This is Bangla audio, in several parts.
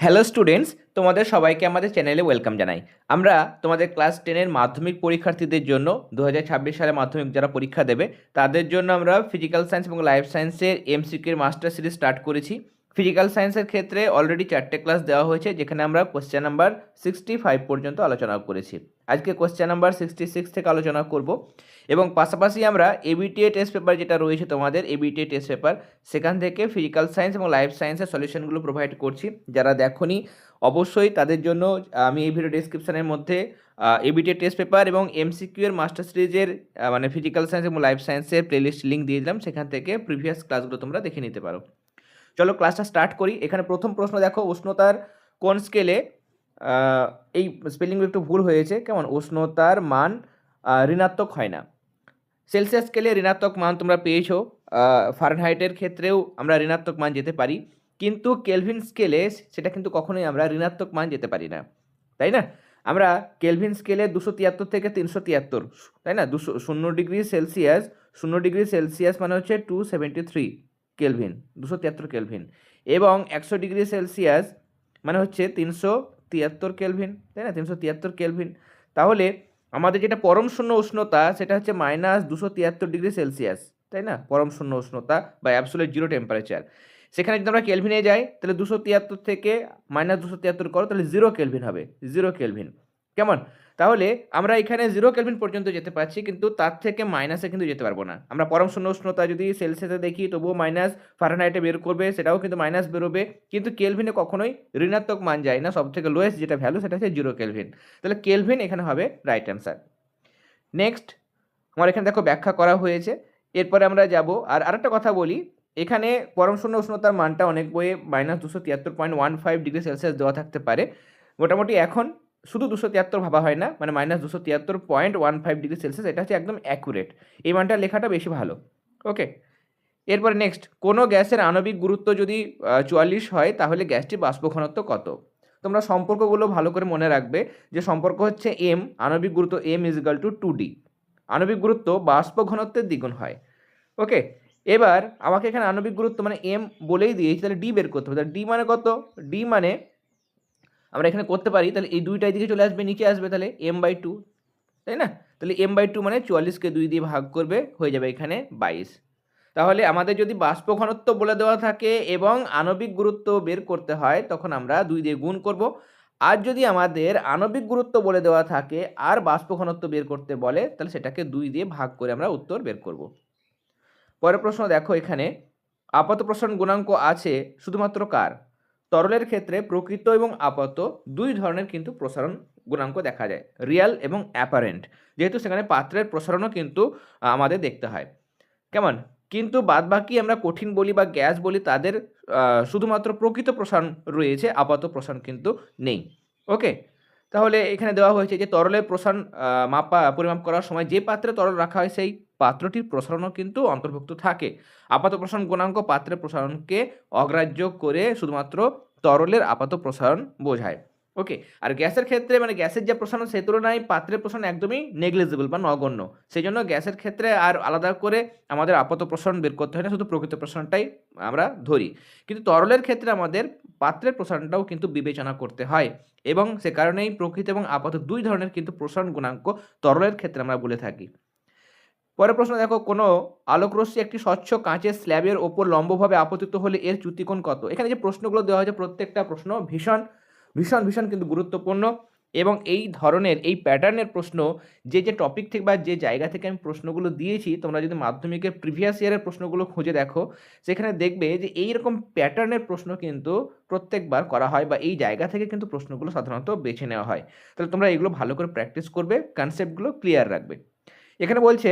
হ্যালো স্টুডেন্টস তোমাদের সবাইকে আমাদের চ্যানেলে ওয়েলকাম জানাই। আমরা তোমাদের ক্লাস টেনের মাধ্যমিক পরীক্ষার্থীদের জন্য দু হাজার ছাব্বিশ সালে মাধ্যমিক যারা পরীক্ষা দেবে, তাদের জন্য আমরা ফিজিক্যাল সায়েন্স এবং লাইফ সায়েন্সের এমসিকিউর মাস্টার সিরিজ স্টার্ট করেছি। ফিজিক্যাল সায়েন্সের ক্ষেত্রে অলরেডি চারটে ক্লাস দেওয়া হয়েছে, যেখানে আমরা কোশ্চেন নাম্বার সিক্সটি ফাইভ পর্যন্ত আলোচনা করেছি। আজকে কোশ্চেন নাম্বার সিক্সটি সিক্স থেকে আলোচনা করব। এবং পাশাপাশি আমরা এবিটিএ টেস্ট পেপার যেটা রয়েছে তোমাদের এবিটিএ টেস্ট পেপার সেখান থেকে ফিজিক্যাল সায়েন্স এবং লাইফ সায়েন্সের সলিউশনগুলো প্রোভাইড করছি। যারা দেখনি, অবশ্যই তাদের জন্য আমি এই ভিডিও ডিসক্রিপশনের মধ্যে এবিটিএ টেস্ট পেপার এবং এমসিকিউ এর মাস্টার সিরিজের মানে ফিজিক্যাল সায়েন্স এবং লাইফ সায়েন্সের প্লেলিস্ট লিঙ্ক দিয়ে দিলাম। সেখান থেকে প্রিভিয়াস ক্লাসগুলো তোমরা দেখে নিতে পারো। চলো ক্লাসটা স্টার্ট করি। এখানে প্রথম প্রশ্ন দেখো, উষ্ণতার কোন স্কেলে এই স্পেলিংগুলো একটু ভুল হয়েছে। কেমন? উষ্ণতার মান ঋণাত্মক হয় না। সেলসিয়াস স্কেলে ঋণাত্মক মান তোমরা পেয়েছ। ফারেনহাইটের ক্ষেত্রেও আমরা ঋণাত্মক মান যেতে পারি। কিন্তু কেলভিন স্কেলে সেটা কিন্তু কখনোই আমরা ঋণাত্মক মান যেতে পারি না। তাই না? আমরা কেলভিন স্কেলে দুশো তিয়াত্তর থেকে তিনশো তিয়াত্তর, তাই না? দুশো, শূন্য ডিগ্রি সেলসিয়াস, শূন্য ডিগ্রি সেলসিয়াস মানে হচ্ছে টু সেভেন্টি থ্রি কেলভিন দুশো তিয়াত্তর কেলভিন এবং একশো ডিগ্রি সেলসিয়াস মানে হচ্ছে তিনশো তিয়াত্তর কেলভিন, তাই না? তিনশো তিয়াত্তর কেলভিন। তাহলে আমাদের যেটা পরম শূন্য উষ্ণতা, সেটা হচ্ছে মাইনাস দুশো তিয়াত্তর ডিগ্রি সেলসিয়াস, তাই না? পরম শূন্য উষ্ণতা বা অ্যাবসোলেট জিরো টেম্পারেচার সেখানে যদি আমরা কেলভিনে যাই, তাহলে দুশো তিয়াত্তর থেকে মাইনাস দুশো তিয়াত্তর করো, তাহলে জিরো কেলভিন হবে জিরো কেলভিন। কেমন? তাহলে আমরা এখানে জিরো কেলভিন পর্যন্ত যেতে পারছি, কিন্তু তার থেকে মাইনাসে কিন্তু যেতে পারব না। আমরা পরম শূন্য উষ্ণতা যদি সেলসিয়াসে দেখি, তবুও মাইনাস ফারেনহাইটে বের করবে, সেটাও কিন্তু মাইনাস বেরোবে। কিন্তু কেলভিনে কখনোই ঋণাত্মক মান যায় না সব থেকে লোয়েস্ট যেটা ভ্যালু সেটা হচ্ছে জিরো কেলভিন তাহলে কেলভিন এখানে হবে রাইট অ্যান্সার নেক্সট আমার এখানে দেখো ব্যাখ্যা করা হয়েছে। এরপরে আমরা যাব, আর আরেকটা কথা বলি, এখানে পরম শূন্য উষ্ণতার মানটা অনেক বইয়ে মাইনাস দুশো তিয়াত্তর point one five degree Celsius দেওয়া থাকতে পারে। মোটামুটি এখন শুধু দুশো তিয়াত্তর ভাবা হয় না মানে মাইনাস দুশো তিয়াত্তর point one five degree Celsius এটা হচ্ছে একদম অ্যাকুরেট এই মানটা লেখাটা বেশি ভালো ওকে এরপরে নেক্সট কোনো গ্যাসের আণবিক গুরুত্ব যদি চুয়াল্লিশ হয়, তাহলে গ্যাসটির বাষ্প ঘনত্ব কত? তোমরা সম্পর্কগুলো ভালো করে মনে রাখবে যে সম্পর্ক হচ্ছে এম আণবিক গুরুত্ব M is equal to two D আণবিক গুরুত্ব বাষ্প ঘনত্বের দ্বিগুণ হয় ওকে এবার আমাকে এখানে আণবিক গুরুত্ব মানে এম বলেই দিয়েছি, তাহলে ডি বের করতে হবে। তাহলে ডি মানে কত? ডি মানে আমরা এখানে করতে পারি, তাহলে এই দুইটাই দিকে চলে আসবে, নিচে আসবে তাহলে এম বাই টু তাই না? তাহলে এম বাই টু মানে চুয়াল্লিশকে দুই দিয়ে ভাগ করবে, হয়ে যাবে এখানে বাইশ। তাহলে আমাদের যদি বাষ্প ঘনত্ব বলে দেওয়া থাকে এবং আণবিক গুরুত্ব বের করতে হয়, তখন আমরা দুই দিয়ে গুণ করব। আর যদি আমাদের আণবিক গুরুত্ব বলে দেওয়া থাকে, আর বাষ্প ঘনত্ব বের করতে বলে, তাহলে সেটাকে দুই দিয়ে ভাগ করে আমরা উত্তর বের করব। পরের প্রশ্ন দেখো এখানে। আপাত প্রসারণ গুণাঙ্ক আছে, শুধুমাত্র কার? তরলের ক্ষেত্রে প্রকৃত এবং আপাত দুই ধরনের কিন্তু প্রসারণ গুণাঙ্ক দেখা যায় রিয়াল এবং অ্যাপারেন্ট যেহেতু সেখানে পাত্রের প্রসারণও কিন্তু আমাদের দেখতে হয়। কেমন? কিন্তু বাদবাকি আমরা কঠিন বলি বা গ্যাস বলি, তাদের শুধুমাত্র প্রকৃত প্রসারণ রয়েছে, আপাত প্রসারণ কিন্তু নেই। ওকে? তাহলে এখানে দেওয়া হয়েছে যে তরলের প্রসারণ মাপা, পরিমাপ করার সময় যে পাত্রে তরল রাখা হয়, সেই পাত্রটির প্রসারণও কিন্তু অন্তর্ভুক্ত থাকে। আপাত প্রসারণ গুণাঙ্ক পাত্রের প্রসারণকে অগ্রাহ্য করে শুধুমাত্র তরলের আপাত প্রসারণ বোঝায়। ওকে, আর গ্যাসের ক্ষেত্রে মানে গ্যাসের যে প্রসারণ সেই তুলনায় পাত্রের প্রসারণ একদমই নেগলিজিবল বা নগণ্য। সেই জন্য গ্যাসের ক্ষেত্রে আর আলাদা করে আমাদের আপাত প্রসারণ বের করতে হয় না, শুধু প্রকৃত প্রসারণটাই আমরা ধরি। কিন্তু তরলের ক্ষেত্রে আমাদের পাত্রের প্রসারণটাও কিন্তু বিবেচনা করতে হয় এবং সে কারণেই প্রকৃত এবং আপাত দুই ধরনের কিন্তু প্রসারণ গুণাঙ্ক তরলের ক্ষেত্রে আমরা বলে থাকি। পরের প্রশ্ন দেখো, কোনো আলোকরশ্মি একটি স্বচ্ছ কাঁচের স্ল্যাবের ওপর লম্বভাবে আপতিত হলে এর চ্যুতিকোণ কত? এখানে যে প্রশ্নগুলো দেওয়া হয়েছে, প্রত্যেকটা প্রশ্ন ভীষণ ভীষণ ভীষণ কিন্তু গুরুত্বপূর্ণ এবং এই ধরনের, এই প্যাটার্নের প্রশ্ন, যে যে টপিক থেকে বা যে জায়গা থেকে আমি প্রশ্নগুলো দিয়েছি, তোমরা যদি মাধ্যমিকের প্রিভিয়াস ইয়ারের প্রশ্নগুলো খুঁজে দেখো, সেখানে দেখবে যে এই রকম প্যাটার্নের প্রশ্ন কিন্তু প্রত্যেকবার করা হয় বা এই জায়গা থেকে কিন্তু প্রশ্নগুলো সাধারণত বেছে নেওয়া হয়। তাহলে তোমরা এগুলো ভালো করে প্র্যাকটিস করবে কনসেপ্টগুলো ক্লিয়ার রাখবে। এখানে বলছে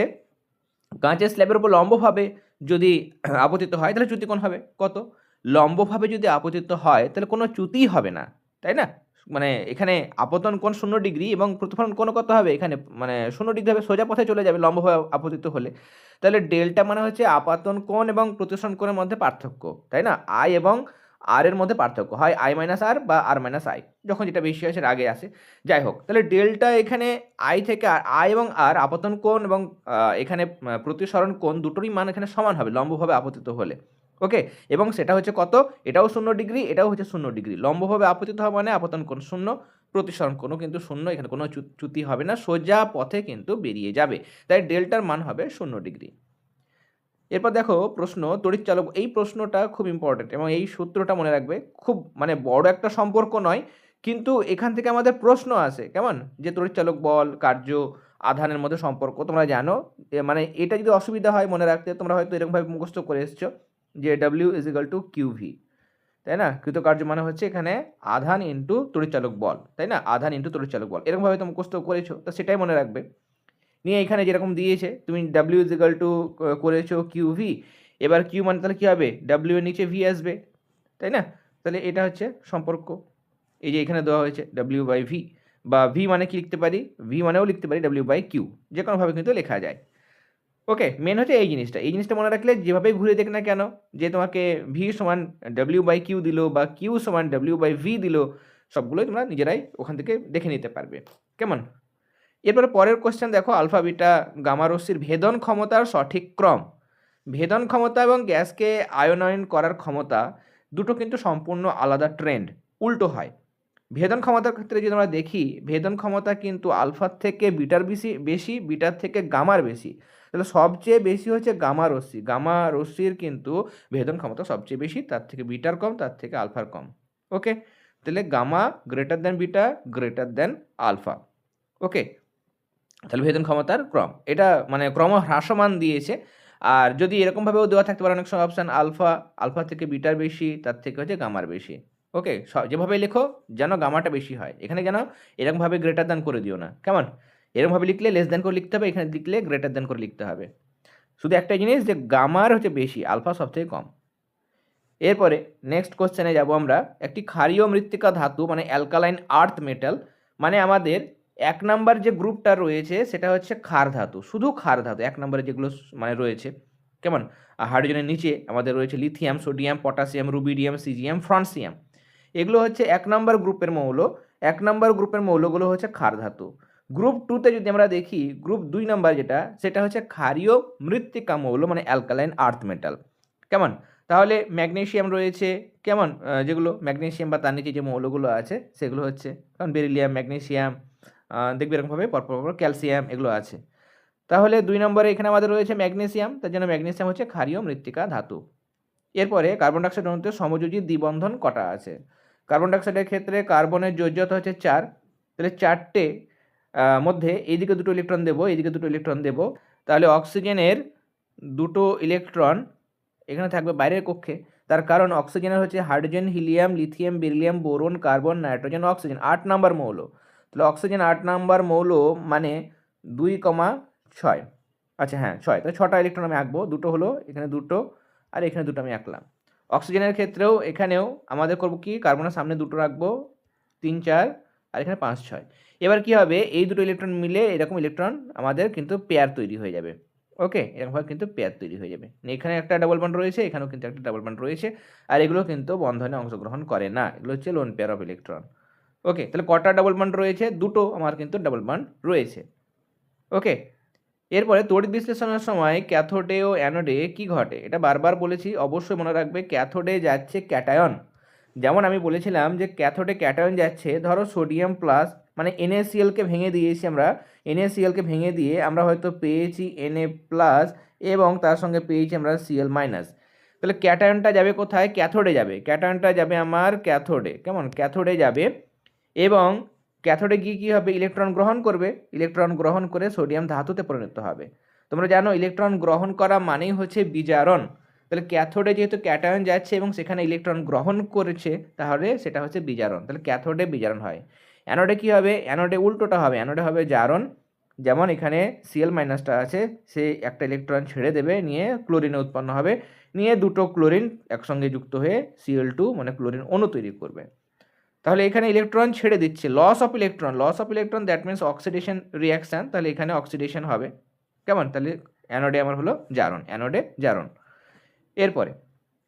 কাঁচের স্ল্যাবের উপর লম্বভাবে যদি আপতিত হয়, তাহলে চ্যুতিকোণ হবে? কত? লম্বভাবে যদি আপতিত হয়, তাহলে কোনো চ্যুতিই হবে না, তাই না? মানে এখানে আপতন কোণ শূন্য ডিগ্রি এবং প্রতিফলন কোণ কত হবে? এখানে মানে শূন্য ডিগ্রি হবে, সোজা পথে চলে যাবে লম্বভাবে আপতিত হলে। তাহলে ডেল্টা মানে হচ্ছে আপাতন কোণ এবং প্রতিসরণ কোণের মধ্যে পার্থক্য, তাই না? আই এবং আর এর মধ্যে পার্থক্য হয় আই মাইনাস আর বা আর মাইনাস আই যখন যেটা বেশি হয় সেটা আগে আসে। যাই হোক, তাহলে ডেল্টা এখানে আই থেকে আর আই এবং আর আপতন কোণ এবং এখানে প্রতিসরণ কোণ দুটোরই মান এখানে সমান হবে লম্বভাবে আপতিত হলে। ওকে এবং সেটা হচ্ছে কত? এটাও শূন্য ডিগ্রি, এটাও হচ্ছে শূন্য ডিগ্রি। লম্বভাবে আপতিত হওয়া মানে আপতন কোণ শূন্য, প্রতিসরণ কোনো কিন্তু শূন্য, এখানে কোনো চ্যুতি হবে না, সোজা পথে কিন্তু বেরিয়ে যাবে। তাই ডেল্টার মান হবে শূন্য ডিগ্রি। এরপর দেখো প্রশ্ন, তড়িৎ চালক, এই প্রশ্নটা খুব ইম্পর্টেন্ট এবং এই সূত্রটা মনে রাখবে, খুব মানে বড় একটা সম্পর্ক নয়, কিন্তু এখান থেকে আমাদের প্রশ্ন আসে, কেমন? যে তড়িৎ চালক বল, কার্য, আধানের মধ্যে সম্পর্ক, তোমরা জানো মানে এটা যদি অসুবিধা হয় মনে রাখতে, তোমরা হয়তো এরকমভাবে মুখস্থ করে এসছো, যে W is equal to QV তাই না? কৃতকার্য মানে হচ্ছে এখানে আধান ইন্টু তড়িৎচালক বল, তাই না? আধান ইন্টু তড়িৎচালক বল, এরকমভাবে তুমি মুখস্থ করেছ, তো সেটাই মনে রাখবে। নিয়ে এখানে যেরকম দিয়েছে, তুমি ডাব্লিউ ইজ টু করেছ কিউ ভি এবার কিউ মানে তাহলে কী হবে? ডাব্লিউ এর নিচে ভি আসবে, তাই না? তাহলে এটা হচ্ছে সম্পর্ক। এই যে এখানে দেওয়া হয়েছে ডাব্লিউ বাই ভি বা ভি মানে কি লিখতে পারি? ভি মানেও লিখতে পারি ডাব্লিউ বাই কিউ যে কোনোভাবে কিন্তু লেখা যায়। ওকে মেন হচ্ছে এই জিনিসটা। এই জিনিসটা মনে রাখলে যেভাবেই ঘুরে দেখ না কেন, যে তোমাকে ভি সমান ডাব্লিউ বাই কিউ দিল, বা কিউ সমান ডাব্লিউ বাই ভি দিল, সবগুলোই তোমরা নিজেরাই ওখান থেকে দেখে নিতে পারবে। কেমন? এরপরে পরের কোশ্চেন দেখো, আলফা, বিটা, গামা, রশ্মির ভেদন ক্ষমতার সঠিক ক্রম। ভেদন ক্ষমতা এবং গ্যাসকে আয়নায়ন করার ক্ষমতা দুটো কিন্তু সম্পূর্ণ আলাদা ট্রেন্ড উল্টো হয়। ভেদন ক্ষমতার ক্ষেত্রে যদি আমরা দেখি, ভেদন ক্ষমতা কিন্তু আলফার থেকে বিটার বেশি বেশি, বিটার থেকে গামার বেশি। তাহলে সবচেয়ে বেশি হচ্ছে গামা, রশ্মি। গামা, রশ্মির কিন্তু ভেদন ক্ষমতা সবচেয়ে বেশি, তার থেকে বিটার কম, তার থেকে আলফার কম। ওকে তাহলে gamma greater than beta greater than alpha. Okay তাহলে ভেদন ক্ষমতার ক্রম। এটা মানে ক্রম হ্রাসমান দিয়েছে। আর যদি এরকমভাবেও দেওয়া থাকতে পারে, অনেক সময় অপশান আলফা আলফা থেকে বিটার বেশি, তার থেকে হচ্ছে গামার বেশি। ওকে যেভাবে লেখো, যেন গামাটা বেশি হয়। এখানে যেন এরকমভাবে গ্রেটার দ্যান করে দিও না। কেমন? এরকমভাবে লিখলে লেস দ্যান করে লিখতে হবে, এখানে লিখলে গ্রেটার দ্যান করে লিখতে হবে। শুধু একটা জিনিস যে গামার হচ্ছে বেশি আলফা সব থেকে কম। এরপরে নেক্সট কোশ্চেনে যাব আমরা। একটি ক্ষারীয় মৃত্তিকা ধাতু মানে অ্যালকালাইন আর্থ মেটাল মানে আমাদের এক নাম্বার যে গ্রুপটা রয়েছে সেটা হচ্ছে ক্ষার ধাতু শুধু ক্ষার ধাতু এক নম্বরে যেগুলো মানে রয়েছে কেমন? আর হাইড্রোজেনের নিচে আমাদের রয়েছে lithium sodium potassium rubidium caesium francium. এগুলো হচ্ছে এক নম্বর গ্রুপের মৌল এক নম্বর গ্রুপের মৌলগুলো হচ্ছে ক্ষার ধাতু। গ্রুপ টুতে যদি আমরা দেখি গ্রুপ দুই নাম্বার যেটা সেটা হচ্ছে ক্ষারীয় মৃত্তিকা মৌল মানে অ্যালকালাইন আর্থ মেটাল। কেমন? তাহলে ম্যাগনেশিয়াম রয়েছে কেমন? যেগুলো ম্যাগনেশিয়াম বা তার নিচে যে মৌলগুলো আছে সেগুলো হচ্ছে কারণ বেরিলিয়াম ম্যাগনেসিয়াম আহ, দেখবে এরকমভাবে, পরপর পরপর ক্যালসিয়াম এগুলো আছে। তাহলে দুই নম্বরে এখানে আমাদের রয়েছে ম্যাগনেসিয়াম, তার জন্য ম্যাগনেসিয়াম হচ্ছে ক্ষারীয় মৃত্তিকা ধাতু। এরপরে কার্বন ডাইঅক্সাইড অণুতে সমযোজী দ্বিবন্ধন কটা আছে? কার্বন ডাইঅক্সাইডের ক্ষেত্রে কার্বনের যোজ্যতা হচ্ছে চার। তাহলে চারটে মধ্যে এইদিকে দুটো ইলেকট্রন দেবো, এইদিকে দুটো ইলেকট্রন দেবো। তাহলে অক্সিজেনের দুটো ইলেকট্রন এখানে থাকবে বাইরের কক্ষে। তার কারণ অক্সিজেনের হচ্ছে hydrogen, helium, lithium, beryllium, boron, carbon, nitrogen, oxygen. আট নাম্বার মৌল। তাহলে অক্সিজেন আট নাম্বার মৌল মানে দুই কমা ছয়। আচ্ছা হ্যাঁ ছয়। তাহলে ছটা ইলেকট্রন আমি আঁকবো। দুটো হলো এখানে দুটো, আর এখানে দুটো আমি আঁকলাম। অক্সিজেনের ক্ষেত্রেও এখানেও আমাদের করব কি? কার্বনের সামনে দুটো রাখব, তিন, চার, আর এখানে পাঁচ, ছয়। এবার কি হবে? এই দুটো ইলেকট্রন মিলে এরকম ইলেকট্রন আমাদের কিন্তু পেয়ার তৈরি হয়ে যাবে। ওকে এরকমভাবে কিন্তু পেয়ার তৈরি হয়ে যাবে। এখানে একটা ডাবল বন্ড রয়েছে, এখানেও কিন্তু একটা ডাবল বন্ড রয়েছে, আর এগুলো কিন্তু বন্ধনে অংশগ্রহণ করে না। এগুলো হচ্ছে lone pair of electron okay তাহলে কটা ডাবল বন্ড রয়েছে? দুটো, আমার কিন্তু ডাবল বন্ড রয়েছে। ওকে এরপরে তড়িৎ বিশ্লেষণের সময় ক্যাথোডে ও অ্যানোডে কি ঘটে? এটা বারবার বলেছি, অবশ্যই মনে রাখবে ক্যাথোডে যাচ্ছে ক্যাটায়ন যেমন আমি বলেছিলাম যে ক্যাথোডে ক্যাটায়ন যাচ্ছে, ধরো সোডিয়াম প্লাস মানে এনএসিএলকে ভেঙে দিয়েছি আমরা এনএসিএলকে ভেঙে দিয়ে আমরা হয়তো পেয়েছি এনএ প্লাস এবং তার সঙ্গে পেয়েছি আমরা সিএল মাইনাস তাহলে ক্যাটায়নটা যাবে কোথায়? ক্যাথোডে যাবে। ক্যাটায়নটা যাবে আমার ক্যাথোডে কেমন? ক্যাথোডে যাবে এবং ক্যাথোডে গিয়ে কী হবে? ইলেকট্রন গ্রহণ করবে। ইলেকট্রন গ্রহণ করে সোডিয়াম ধাতুতে পরিণত হবে। তোমরা জানো ইলেকট্রন গ্রহণ করা মানেই হচ্ছে বিজারণ। তাহলে ক্যাথোডে যেহেতু ক্যাটায়ন যাচ্ছে এবং সেখানে ইলেকট্রন গ্রহণ করেছে, তাহলে সেটা হচ্ছে বিজারণ। তাহলে ক্যাথোডে বিজারণ হয়। অ্যানোডে কী হবে? অ্যানোডে উল্টোটা হবে। অ্যানোডে হবে জারণ। যেমন এখানে সিএল মাইনাসটা আছে, সে একটা ইলেকট্রন ছেড়ে দেবে, নিয়ে ক্লোরিনে উৎপন্ন হবে। নিয়ে দুটো ক্লোরিন একসঙ্গে যুক্ত হয়ে সিএল টু মানে ক্লোরিন অণু তৈরি করবে। তাহলে এখানে ইলেকট্রন ছেড়ে দিচ্ছে। Loss of electron loss of electron that means oxidation reaction তাহলে এখানে অক্সিডেশন হবে। কেমন? তাহলে অ্যানোডে আমার হলো জারণ অ্যানোডে জারণ। এরপরে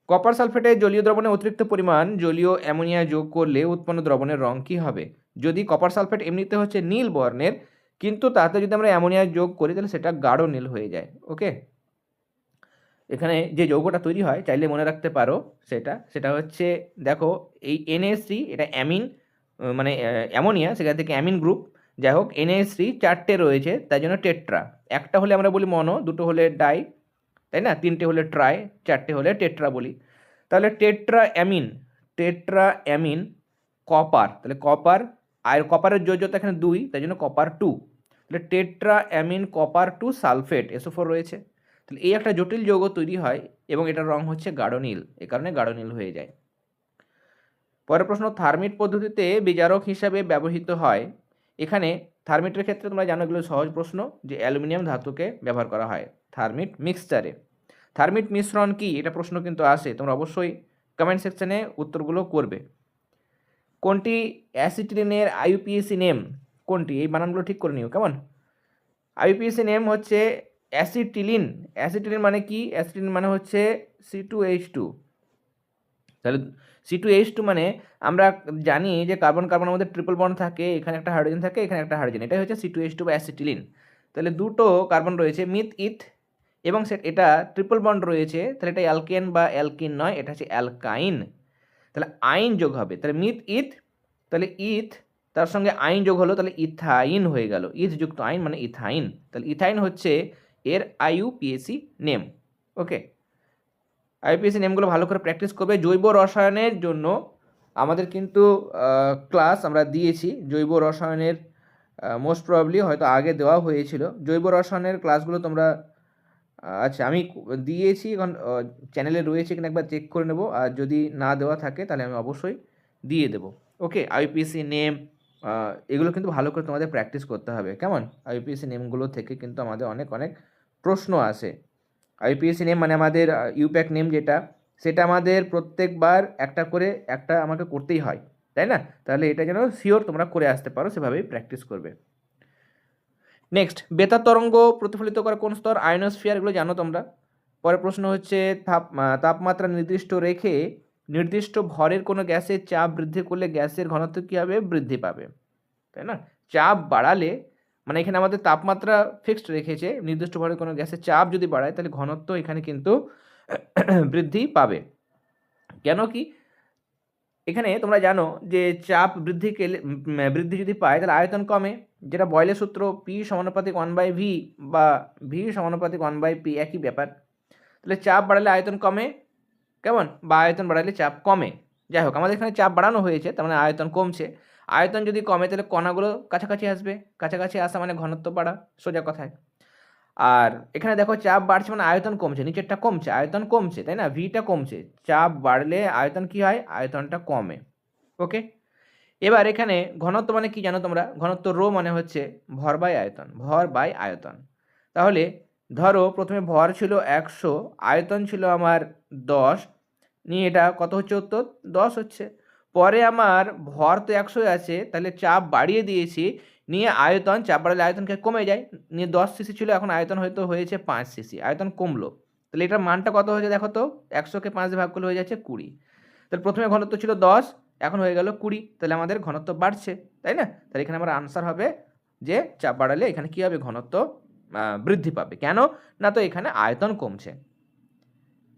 কপার সালফেটে জলীয় দ্রবণে অতিরিক্ত পরিমাণ জলীয় অ্যামোনিয়া যোগ করলে উৎপন্ন দ্রবণের রং কী হবে? যদি কপার সালফেট এমনিতে হচ্ছে নীল বর্ণের, কিন্তু তাতে যদি আমরা অ্যামোনিয়া যোগ করি, তাহলে সেটা গাঢ় নীল হয়ে যায় ওকে এখানে যে যৌগটা তৈরি হয়, চাইলে মনে রাখতে পারো সেটা সেটা হচ্ছে দেখো এই এনএসসি এটা অ্যামিন মানে অ্যামোনিয়া, সেখান থেকে অ্যামিন গ্রুপ। যাই হোক এনএসসি চারটে রয়েছে তাই জন্য টেট্রা। একটা হলে আমরা বলি মনো, দুটো হলে ডাই, তাই না? তিনটে হলে ট্রাই, চারটে হলে টেট্রা বলি। তাহলে tetra amine tetra amine, copper. তাহলে কপার, আর কপারের যোজ্যতা এখানে দুই, তাই জন্য কপার টু। তাহলে tetra amine, copper two sulphate SO four রয়েছে। তাহলে এই একটা জটিল যৌগ তৈরি হয় এবং এটার রং হচ্ছে গাঢ় নীল এ কারণে গাঢ় নীল হয়ে যায়। পরের প্রশ্ন, থার্মিট পদ্ধতিতে বিজারক হিসাবে ব্যবহৃত হয়। এখানে থার্মিটের ক্ষেত্রে তোমরা জানো এগুলো সহজ প্রশ্ন যে অ্যালুমিনিয়াম ধাতুকে ব্যবহার করা হয় থার্মিট মিক্সচারে। থার্মিট মিশ্রণ কি? এটা প্রশ্ন কিন্তু আসে, তোমরা অবশ্যই কমেন্ট সেকশনে উত্তরগুলো করবে। কোনটি অ্যাসিটিলিনের আইউপিএসি নেম কোনটি? এই বানানগুলো ঠিক করে নিও, কেমন? আইউপিএসি নেম হচ্ছে অ্যাসিটিলিন অ্যাসিটিলিন মানে কি? অ্যাসিটিলিন মানে হচ্ছে সি টু এইচ টু তাহলে সি টু এইচ টু মানে আমরা জানি যে কার্বন, কার্বনের মধ্যে ট্রিপল বন্ড থাকে, এখানে একটা হাইড্রোজেন থাকে, এখানে একটা হাইড্রোজেন এটাই হচ্ছে সি টু এইচ টু বা অ্যাসিটিলিন। তাহলে দুটো কার্বন রয়েছে, মিথ, ইথ, এবং সে, এটা ট্রিপল বন্ড রয়েছে, তাহলে এটা অ্যালকেন বা অ্যালকিন নয়, এটা হচ্ছে অ্যালকাইন। তাহলে আইন যোগ হবে, তাহলে মিথ, ইথ, তাহলে ইথ, তার সঙ্গে আইন যোগ হলো, তাহলে ইথাইন হয়ে গেল। ইথ যুক্ত আইন মানে ইথাইন। তাহলে ইথাইন হচ্ছে এর আইইউপিএসি নেম ওকে আইপিএসি নেমগুলো ভালো করে প্র্যাকটিস করবে। জৈব রসায়নের জন্য আমাদের কিন্তু ক্লাস আমরা দিয়েছি। জৈব রসায়নের মোস্ট প্রবাবলি হয়তো আগে দেওয়া হয়েছিল। জৈব রসায়নের ক্লাসগুলো তোমরা আচ্ছা আমি দিয়েছি এখন চ্যানেলে রয়েছে কিনা একবার চেক করে নেব। আর যদি না দেওয়া থাকে, তাহলে আমি অবশ্যই দিয়ে দেবো। ওকে আইপিএসসি নেম এগুলো কিন্তু ভালো করে তোমাদের প্র্যাকটিস করতে হবে। কেমন? আইপিএসসি নেমগুলো থেকে কিন্তু আমাদের অনেক অনেক প্রশ্ন আসে। আইপিএসসি নেম মানে আমাদের ইউপ্যাক নেম যেটা, সেটা আমাদের প্রত্যেকবার একটা করে একটা আমাকে করতেই হয়, তাই না? তাহলে এটা যেন শিওর তোমরা করে আসতে পারো, সেভাবেই প্র্যাকটিস করবে। নেক্সট বেতার তরঙ্গ প্রতিফলিত করে কোন স্তর? আয়নোস্ফিয়ার এগুলো জানো তোমরা? পরের প্রশ্ন হচ্ছে তাপ তাপমাত্রা নির্দিষ্ট রেখে নির্দিষ্ট ভরের কোনো গ্যাসের চাপ বৃদ্ধি করলে গ্যাসের ঘনত্ব কী হবে? বৃদ্ধি পাবে। তাই না? চাপ বাড়ালে মানে এখানে আমাদের তাপমাত্রা ফিক্সড রেখেছে, নির্দিষ্ট ভরের কোনো গ্যাসের চাপ যদি বাড়ায়, তাহলে ঘনত্ব এখানে কিন্তু বৃদ্ধি পাবে। কেন কি? এখানে তোমরা জানো যে চাপ বৃদ্ধি বৃদ্ধি যদি পায়, তাহলে আয়তন কমে। যেটা বয়লের সূত্র পি সমানুপাতিক ওয়ান বাই ভি বা ভি সমানুপাতিক ওয়ান বাই পি একই ব্যাপার। তাহলে চাপ বাড়ালে আয়তন কমে, কেমন? বা আয়তন বাড়ালে চাপ কমে। যাই হোক, আমাদের এখানে চাপ বাড়ানো হয়েছে, তার মানে আয়তন কমছে। আয়তন যদি কমে, তাহলে কণাগুলো কাছাকাছি আসবে। কাছাকাছি আসা মানে ঘনত্ব বাড়া, সোজা কথায়। আর এখানে দেখো চাপ বাড়ছে মানে আয়তন কমছে, নিচেরটা কমছে, আয়তন কমছে, তাই না? ভিটা কমছে। চাপ বাড়লে আয়তন কি হয়? আয়তনটা কমে। ওকে? এবার এখানে ঘনত্ব মানে কি জানো তোমরা? ঘনত্ব রো মানে হচ্ছে ভর বাই আয়তন, ভর বাই আয়তন। তাহলে ধরো প্রথমে ভর ছিল একশো, আয়তন ছিল আমার দশ, নিয়ে এটা কত হচ্ছে উত্তর? দশ হচ্ছে। পরে আমার ভর তো একশোই আছে, তাহলে চাপ বাড়িয়ে দিয়েছি, নিয়ে আয়তন, চাপ বাড়ালে আয়তনকে কমে যায়, নিয়ে দশ সিসি ছিল, এখন আয়তন হয়তো হয়েছে পাঁচ সিসি আয়তন কমলো। তাহলে এটার মানটা কত হয়েছে দেখো তো? একশোকে পাঁচ ভাগ করলে হয়ে যাচ্ছে কুড়ি। তাহলে প্রথমে ঘনত্ব ছিল দশ, এখন হয়ে গেল কুড়ি, তাহলে আমাদের ঘনত্ব বাড়ছে, তাই না? তাহলে এখানে আমার আনসার হবে যে চাপ বাড়ালে এখানে কী হবে? ঘনত্ব বৃদ্ধি পাবে। কেন? না তো এখানে আয়তন কমছে।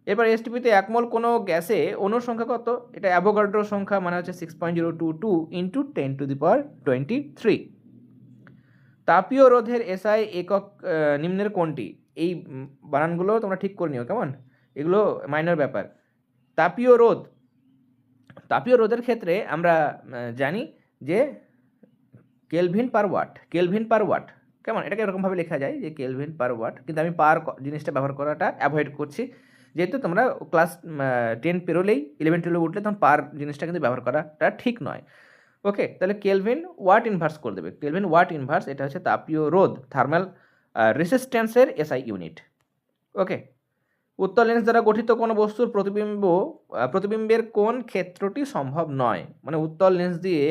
এবার এসটিপিতে একমল কোনো গ্যাসে অনুর সংখ্যা কত? এটা অ্যাভোগাড্রো সংখ্যা মানে হচ্ছে six point zero two two into ten to the power twenty three তাপীয় রোধের এসআই একক নিম্নের কোনটি? এই বানানগুলো তোমরা ঠিক করে নিও, কেমন? এগুলো মাইনর ব্যাপার। তাপীয় রোধ। তাপীয় রোধের ক্ষেত্রে আমরা জানি যে kelvin per watt kelvin per watt কেমন? এটাকে এরকমভাবে লেখা যায় যে কেলভিন পার ওয়াট কিন্তু আমি পার জিনিসটা ব্যবহার করাটা অ্যাভয়েড করছি। যেহেতু তোমরা ক্লাস টেন পেরোলেই ইলেভেন টুয়েলভে উঠলে তখন পার জিনিসটা কিন্তু ব্যবহার করাটা ঠিক নয়। ওকে তাহলে কেলভিন ওয়াট ইনভার্স করে দেবে? কেলভিন ওয়াট ইনভার্স এটা হচ্ছে তাপীয় রোধ থার্মাল রেসিস্ট্যান্সের এসআই ইউনিট ওকে উত্তল লেন্স দ্বারা গঠিত কোনো বস্তুর প্রতিবিম্ব প্রতিবিম্বের কোন ক্ষেত্রটি সম্ভব নয়। মানে উত্তল লেন্স দিয়ে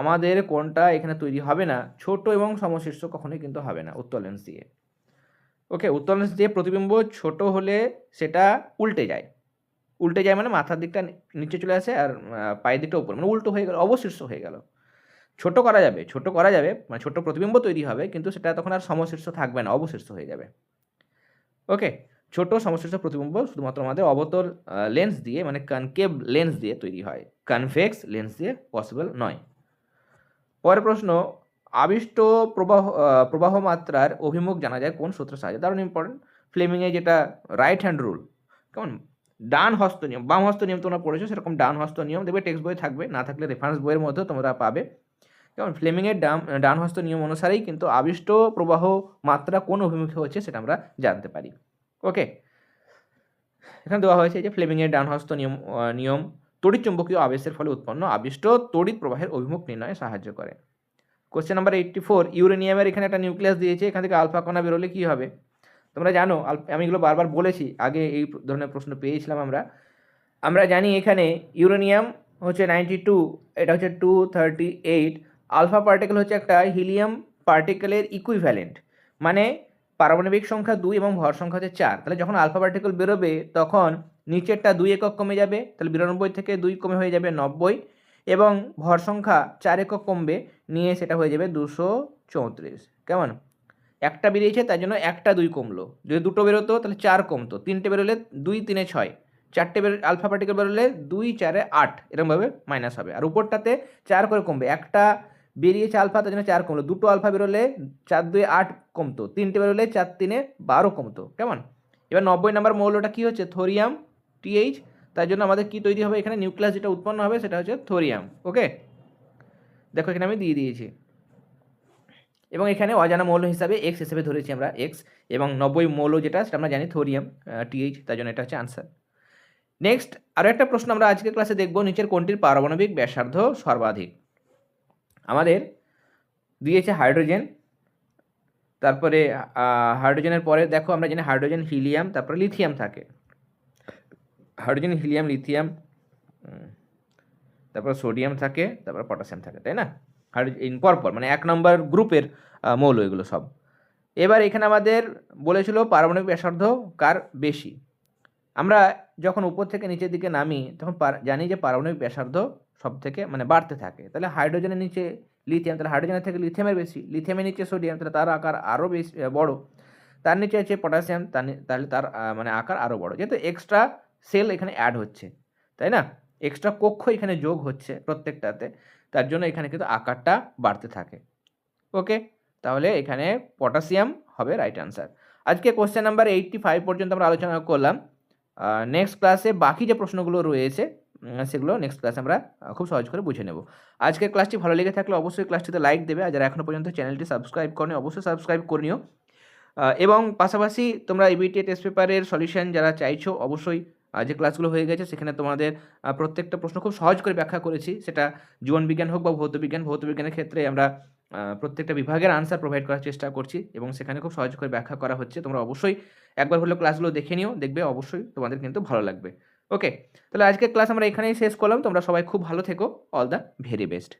আমাদের কোনটা এখানে তৈরি হবে না, ছোট এবং সমশীর্ষ কখনোই কিন্তু হবে না উত্তল লেন্স দিয়ে। ওকে উত্তল লেন্স দিয়ে প্রতিবিম্ব ছোট হলে সেটা উল্টে যায়। উল্টে যায় মানে মাথার দিকটা নিচে চলে আসে আর পায়ের দিকটা উপর মানে উল্টো হয়ে গেল, অবশীর্ষ হয়ে গেল। ছোট করা যাবে, ছোট করা যাবে মানে ছোট প্রতিবিম্ব তৈরি হবে, কিন্তু সেটা তখন আর সমশীর্ষ থাকবে না, অবশীর্ষ হয়ে যাবে। ওকে, ছোট সমশ্রেষ্ঠ প্রতিবিম্ব শুধুমাত্র আমাদের অবতল লেন্স দিয়ে মানে কনকেভ লেন্স দিয়ে তৈরি হয়। কনভেক্স লেন্স দিয়ে পসিবল নয়। পরের প্রশ্ন আবিষ্ট প্রবাহ প্রবাহ মাত্রার অভিমুখ জানা যায় কোন সূত্রের সাহায্যে? দারুণ ইম্পর্টেন্ট ফ্লেমিংয়ে যেটা রাইট হ্যান্ড রুল কেমন? ডান হস্ত নিয়ম, বাম হস্ত নিয়ম তোমরা পড়েছো, সেরকম ডান হস্ত নিয়ম, দেখবে টেক্সট বই থাকবে, না থাকলে রেফারেন্স বইয়ের মধ্যেও তোমরা পাবে। কেমন? ফ্লেমিংয়ের ডান ডান হস্ত নিয়ম অনুসারেই কিন্তু আবিষ্ট প্রবাহ মাত্রা কোন অভিমুখে হচ্ছে সেটা আমরা জানতে পারি। ওকে এখানে দেওয়া হয়েছে যে ফ্লেমিংয়ের ডান হস্ত নিয়ম নিয়ম তড়িৎ চুম্বকীয় আবেশের ফলে উৎপন্ন আবিষ্ট তড়িৎ প্রবাহের অভিমুখ নির্ণয়ে সাহায্য করে। কোশ্চেন নাম্বার এইট্টি ফোর ইউরেনিয়ামের এখানে একটা নিউক্লিয়াস দিয়েছে, এখান থেকে আলফা কণা বেরোলে কী হবে? তোমরা জানো আমি এগুলো বারবার বলেছি, আগে এই ধরনের প্রশ্ন পেয়েছিলাম আমরা। আমরা জানি এখানে ইউরেনিয়াম হচ্ছে নাইনটি টু এটা হচ্ছে two thirty eight alpha particle হচ্ছে একটা হিলিয়াম পার্টিকেলের ইকুইভ্যালেন্ট মানে পারমাণবিক সংখ্যা দুই এবং ভর সংখ্যা হচ্ছে চার। তাহলে যখন আলফা পার্টিকেল বেরোবে, তখন নিচেরটা দুই একক কমে যাবে, তাহলে বিরানব্বই থেকে দুই কমে হয়ে যাবে নব্বই, এবং ভর সংখ্যা চার একক কমবে নিয়ে সেটা হয়ে যাবে দুশো চৌত্রিশ। কেমন? একটা বেরিয়েছে, তার জন্য একটা দুই কমলো। যদি দুটো বেরোতো, তাহলে চার কমতো। তিনটে বেরোলে দুই, তিনে ছয়। চারটে বেরো আলফা পার্টিকেল বেরোলে দুই, চারে আট। এরকমভাবে মাইনাস হবে। আর উপরটাতে চার করে কমবে। একটা বেরিয়েছে আলফা তার জন্য চার কমলো। দুটো আলফা বেরোলে চার দুই আট কমতো। তিনটে বেরোলে চার, তিনে বারো কমতো। কেমন? এবার নব্বই নম্বর মৌলটা কী হচ্ছে? থোরিয়াম টিএইচ তার জন্য আমাদের কি তৈরি হবে এখানে? নিউক্লিয়াস যেটা উৎপন্ন হবে, সেটা হচ্ছে থোরিয়াম ওকে দেখো, এখানে আমি দিয়ে দিয়েছি। এবং এখানে অজানা মৌল হিসাবে এক্স হিসেবে ধরেছি আমরা এক্স এবং নব্বই মৌল যেটা, সেটা আমরা জানি থোরিয়াম টিএইচ তার জন্য এটা হচ্ছে আনসার নেক্সট আরও একটা প্রশ্ন আমরা আজকের ক্লাসে দেখব, নিচের কোনটির পারমাণবিক ব্যাসার্ধ সর্বাধিক? আমাদের দিয়েছে হাইড্রোজেন তারপরে হাইড্রোজেনের পরে দেখো, আমরা জানি হাইড্রোজেন হিলিয়াম তারপরে লিথিয়াম থাকে। হাইড্রোজেন হিলিয়াম লিথিয়াম তারপর সোডিয়াম থাকে, তারপর পটাশিয়াম থাকে, তাই না? হাইড্রোজেন পরপর মানে এক নম্বর গ্রুপের মৌল এগুলো সব। এবার এখানে আমাদের বলেছিল পারমাণবিক ব্যাসার্ধ কার বেশি? আমরা যখন উপর থেকে নিচের দিকে নামি, তখন জানি যে পারমাণবিক ব্যাসার্ধ সব থেকে মানে বাড়তে থাকে। তাহলে হাইড্রোজেনের নিচে লিথিয়াম, তাহলে হাইড্রোজেনের থেকে লিথিয়ামের বেশি। লিথিয়ামের নিচে সোডিয়াম, তাহলে তার আকার আরও বেশি বড়। তার নিচে আছে পটাশিয়াম, তার তাহলে তার মানে আকার আরও বড়। যেহেতু এক্সট্রা সেল এখানে অ্যাড হচ্ছে, তাই না? এক্সট্রা কক্ষ এখানে যোগ হচ্ছে প্রত্যেকটাতে, তার জন্য এখানে কিন্তু আকারটা বাড়তে থাকে। ওকে তাহলে এখানে পটাশিয়াম হবে রাইট আনসার আজকে কোশ্চেন নাম্বার এইটটি ফাইভ পর্যন্ত আমরা আলোচনা করলাম। নেক্সট ক্লাসে বাকি যে প্রশ্নগুলো রয়েছে সেগুলো নেক্সট ক্লাসে আমরা খুব সহজ করে বুঝে নেব। আজকের ক্লাসটি ভালো লেগে থাকলে অবশ্যই ক্লাসটিতে লাইক দেবে, আর যারা এখনও পর্যন্ত চ্যানেলটি সাবস্ক্রাইব করেনি, অবশ্যই সাবস্ক্রাইব করে নিও। এবং পাশাপাশি তোমরা ইবিটি টেস্ট পেপারের সলিউশন যারা চাইছো, অবশ্যই যে ক্লাসগুলো হয়ে গেছে, সেখানে তোমাদের প্রত্যেকটা প্রশ্ন খুব সহজ করে ব্যাখ্যা করেছি। সেটা জীবন বিজ্ঞান হোক বা ভৌত বিজ্ঞান, ভৌত বিজ্ঞানের ক্ষেত্রে আমরা প্রত্যেকটা বিভাগের আনসার প্রোভাইড করার চেষ্টা করছি এবং সেখানে খুব সহজ করে ব্যাখ্যা করা হচ্ছে। তোমরা অবশ্যই একবার হলেও ক্লাসগুলো দেখে নিও, দেখবে অবশ্যই তোমাদের কিন্তু ভালো লাগবে। ওকে তাহলে আজকের ক্লাস আমরা এখানেই শেষ করলাম। তোমরা সবাই খুব ভালো থেকো। All the very best